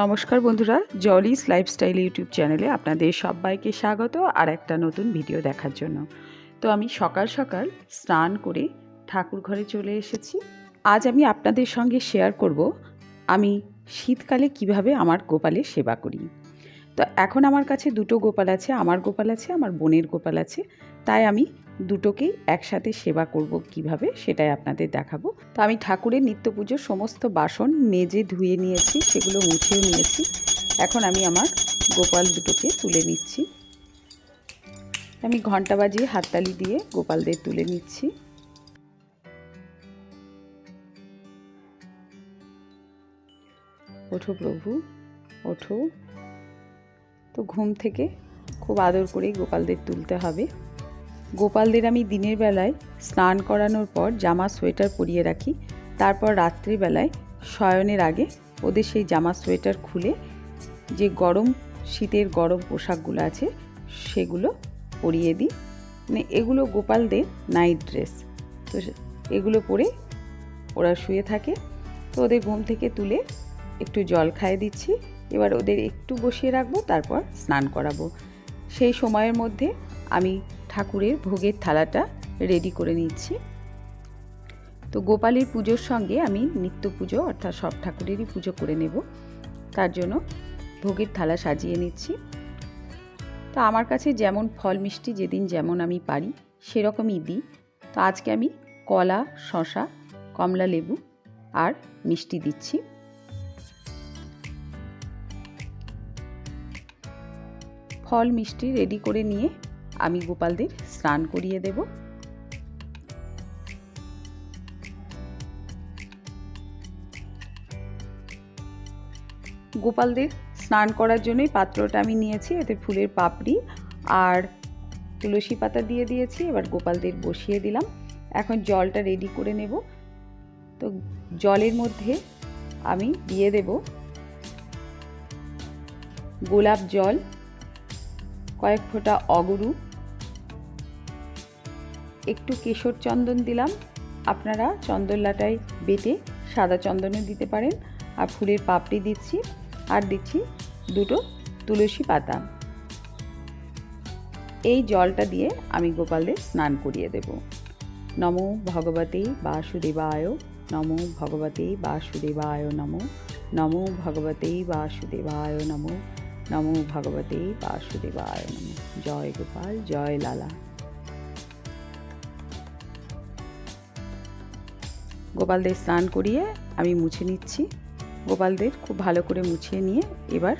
নমস্কার বন্ধুরা জলিস lifestyle YouTube চ্যানেলে আপনাদের সবাইকে স্বাগত আর একটা নতুন ভিডিও দেখার জন্য। তো আমি সকাল সকাল স্নান করে ঠাকুর ঘরে চলে এসেছি। আজ আমি আপনাদের সঙ্গে শেয়ার করব, আমি শীতকালে কীভাবে আমার গোপালের সেবা করি। তো এখন আমার কাছে দুটো গোপাল আছে, আমার গোপাল আছে, আমার বোনের গোপাল আছে, তাই আমি দুটোকেই একসাথে সেবা করব কীভাবে সেটাই আপনাদের দেখাবো। তো আমি ঠাকুরের নিত্য পুজোর সমস্ত বাসন মেজে ধুয়ে নিয়েছি, সেগুলো মুছেও নিয়েছি। এখন আমি আমার গোপাল দুটোকে তুলে নিচ্ছি। আমি ঘণ্টা বাজিয়ে হাততালি দিয়ে গোপালদের তুলে নিচ্ছি। ওঠো প্রভু, ওঠো। তো ঘুম থেকে খুব আদর করেই গোপালদের তুলতে হবে। গোপালদের আমি দিনের বেলায় স্নান করানোর পর জামা সোয়েটার পরিয়ে রাখি, তারপর রাত্রিবেলায় শয়নের আগে ওদের সেই জামা সোয়েটার খুলে যে গরম, শীতের গরম পোশাকগুলো আছে সেগুলো পরিয়ে দিই। মানে এগুলো গোপালদের নাইট ড্রেস তো এগুলো পরে ওরা শুয়ে থাকে, তো ওদের ঘুম থেকে তুলে একটু জল খাইয়ে দিচ্ছি, এবার ওদের একটু বসিয়ে রাখব, তারপর স্নান করাবো। সেই সময়ের মধ্যে আমি ঠাকুরের ভোগের থালাটা রেডি করে নিচ্ছি। তো গোপালের পুজোর সঙ্গে আমি নিত্য পুজো অর্থাৎ সব ঠাকুরেরই পুজো করে নেব। তার জন্য ভোগের থালা সাজিয়ে নিচ্ছি। তো আমার কাছে যেমন ফল মিষ্টি যেদিন যেমন আমি পারি, সেরকমই দিই। তো আজকে আমি কলা শশা কমলা লেবু আর মিষ্টি দিচ্ছি। ফল মিষ্টি রেডি করে নিয়ে আমি গোপালদের স্নান করিয়ে দেব। গোপালদের স্নান করার জন্যই পাত্রটা আমি নিয়েছি, এতে ফুলের পাপড়ি আর তুলসী পাতা দিয়ে দিয়েছি, এবার গোপালদের বসিয়ে দিলাম। এখন জলটা রেডি করে নেব। তো জলের মধ্যে আমি দিয়ে দেব গোলাপ জল, কয়েক ফোঁটা অগরু একটু কেশর চন্দন দিলাম। আপনারা চন্দনলাটায় বেটে সাদা চন্দনও দিতে পারেন। আর ফুলের পাপড়ি দিচ্ছি। আর দিচ্ছি দুটো তুলসী পাতা। এই জলটা দিয়ে আমি গোপালদের স্নান করিয়ে দেব। নমো ভগবতে বাসুদেবায়, নমো ভগবতে বাসুদেবায় নমো নমো ভগবতে বাসুদেবায় নমো নমো ভগবতে বাসুদেবায় নম। জয় গোপাল, জয় লালা। গোপালদের স্নান করিয়ে আমি মুছে নিচ্ছি। গোপালদের খুব ভালো করে মুছিয়ে নিয়ে এবার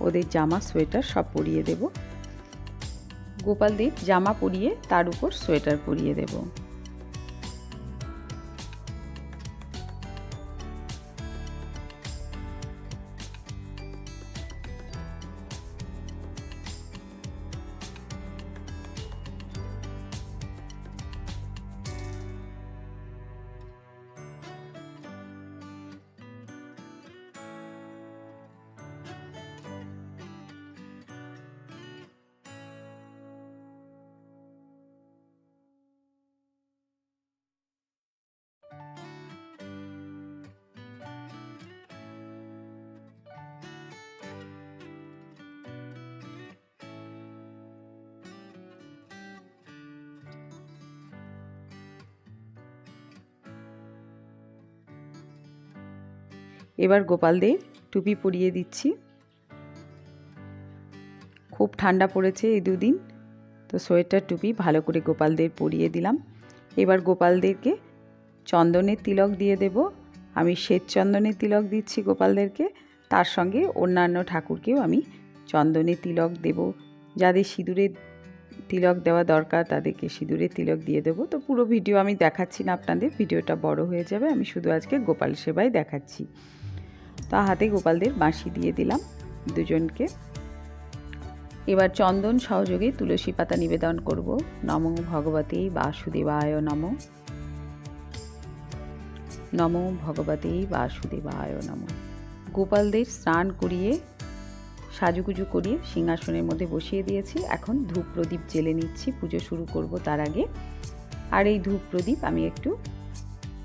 ওদের জামা, সোয়েটার সব পরিয়ে দেব। গোপালদের জামা পরিয়ে তার উপর সোয়েটার পরিয়ে দেবো। এবার গোপালদের টুপি পরিয়ে দিচ্ছি। খুব ঠান্ডা পড়েছে এই দুদিন, তো সোয়েটার টুপি ভালো করে গোপালদের পরিয়ে দিলাম। এবার গোপালদেরকে চন্দনের তিলক দিয়ে দেব। আমি শ্বেত চন্দনের তিলক দিচ্ছি গোপালদেরকে তার সঙ্গে অন্যান্য ঠাকুরকেও আমি চন্দনের তিলক দেব। যাদের সিঁদুরের তিলক দেওয়া দরকার, তাদেরকে সিঁদুরের তিলক দিয়ে দেবো। তো পুরো ভিডিও আমি দেখাচ্ছি না আপনাদের, ভিডিওটা বড় হয়ে যাবে। আমি শুধু আজকে গোপাল সেবাই দেখাচ্ছি। তা হাতে গোপালদের বাঁশি দিয়ে দিলাম দুজনকে। এবার চন্দন সহযোগে তুলসী পাতা নিবেদন করব। নম ভগবতী বাসুদেবায় নম। নম ভগবতী বাসুদেবায় নম। গোপালদের স্নান করিয়ে, সাজুগুজু করিয়ে সিংহাসনের মধ্যে বসিয়ে দিয়েছি। এখন ধূপ প্রদীপ জেলে নিচ্ছি, পুজো শুরু করব তার আগে। আর এই ধূপ প্রদীপ আমি একটু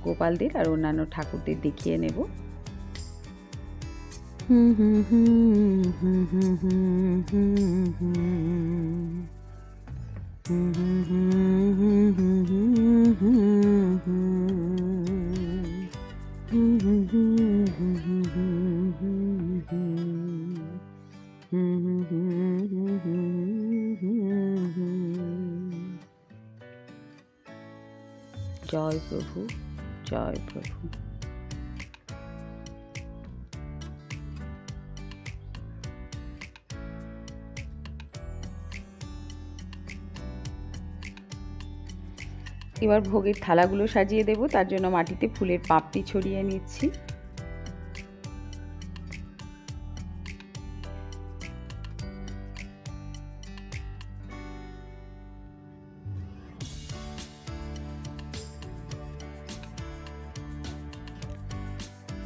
গোপালদের আর অন্যান্য ঠাকুরদের দেখিয়ে নেব। জয় প্রভু জয় প্রভু। এবার ভোগের থালাগুলো সাজিয়ে দেব, তার জন্য মাটিতে ফুলের পাপড়ি ছড়িয়ে নিচ্ছি।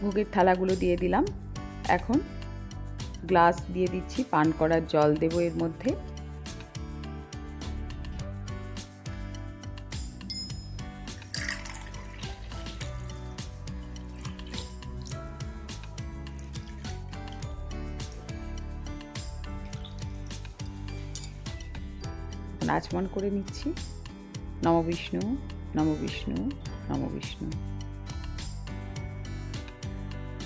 ভোগের থালাগুলো দিয়ে দিলাম। এখন গ্লাস দিয়ে দিচ্ছি, পান করার জল দেব এর মধ্যে। নাচমন করে নিচ্ছি। নম বিষ্ণু নম বিষ্ণু নম বিষ্ণু।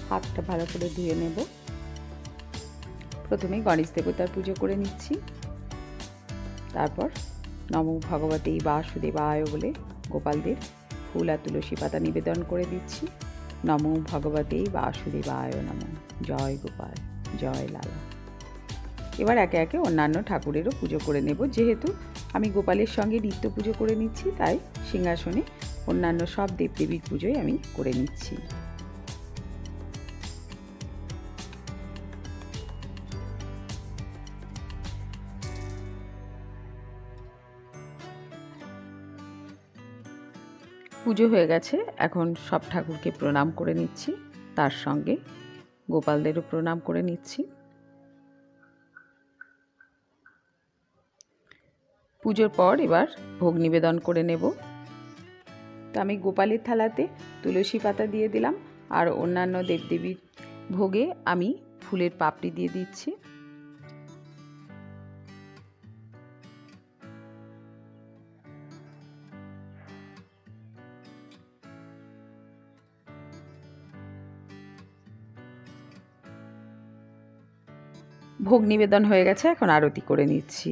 হাতটা ভালো করে ধুয়ে নেব। প্রথমে গণেশ দেবতার পুজো করে নিচ্ছি। তারপর নম ভগবতী বাসুদেবায় বলে গোপালদের ফুল আর তুলসী পাতা নিবেদন করে দিচ্ছি। নম ভগবতী বাসুদেবায় নম। জয় গোপাল, জয় লালা। এবার একে একে অন্যান্য ঠাকুরেরও পুজো করে নেব। যেহেতু আমি গোপালের সঙ্গে নিত্য পুজো করে নিচ্ছি, তাই সিংহাসনে অন্যান্য সব দেবদেবীর পুজোই আমি করে নিচ্ছি। পুজো হয়ে গেছে, এখন সব ঠাকুরকে প্রণাম করে নিচ্ছি, তার সঙ্গে গোপালদেরও প্রণাম করে নিচ্ছি। পুজোর পর এবার ভোগ নিবেদন করে নেব। তো আমি গোপালের থালাতে তুলসী পাতা দিয়ে দিলাম আর অন্যান্য দেবদেবীর ভোগে আমি ফুলের পাপড়ি দিয়ে দিচ্ছি। ভোগ নিবেদন হয়ে গেছে, এখন আরতি করে নিচ্ছি।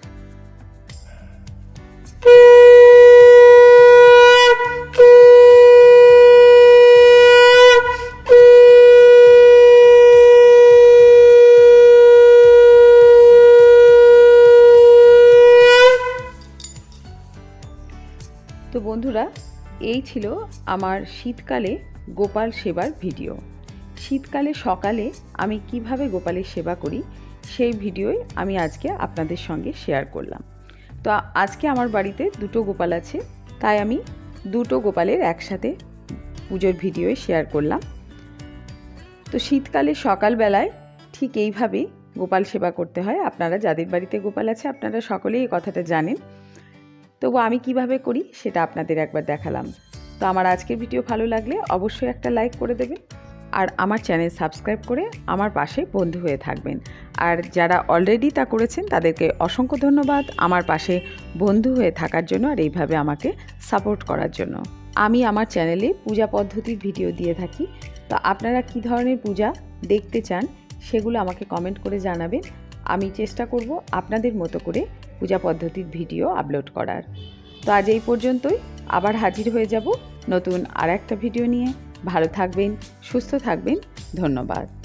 বন্ধুরা, এই ছিল আমার শীতকালে গোপাল সেবার ভিডিও। শীতকালে সকালে আমি কীভাবে গোপালের সেবা করি, সেই ভিডিওই আমি আজকে আপনাদের সঙ্গে শেয়ার করলাম। তো আজকে আমার বাড়িতে দুটো গোপাল আছে, তাই আমি দুটো গোপালের একসাথে পুজোর ভিডিওই শেয়ার করলাম। তো শীতকালে সকালবেলায় ঠিক এইভাবেই গোপাল সেবা করতে হয়। আপনারা যাদের বাড়িতে গোপাল আছে, আপনারা সকলেই এই কথাটা জানেন। তবু আমি কীভাবে করি সেটা আপনাদের একবার দেখালাম। তো আমার আজকের ভিডিও ভালো লাগলে অবশ্যই একটা লাইক করে দেবেন আর আমার চ্যানেল সাবস্ক্রাইব করে আমার পাশে বন্ধু হয়ে থাকবেন। আর যারা অলরেডি তা করেছেন তাদেরকে অসংখ্য ধন্যবাদ আমার পাশে বন্ধু হয়ে থাকার জন্য আর এইভাবে আমাকে সাপোর্ট করার জন্য। আমি আমার চ্যানেলে পূজা পদ্ধতির ভিডিও দিয়ে থাকি। তো আপনারা কি ধরনের পূজা দেখতে চান সেগুলো আমাকে কমেন্ট করে জানাবেন। আমি চেষ্টা করব আপনাদের মতো করে পূজা পদ্ধতির ভিডিও আপলোড করার। তো আজ এই পর্যন্তই। আবার হাজির হয়ে যাব নতুন আর একটা ভিডিও নিয়ে। ভালো থাকবেন, সুস্থ থাকবেন। ধন্যবাদ।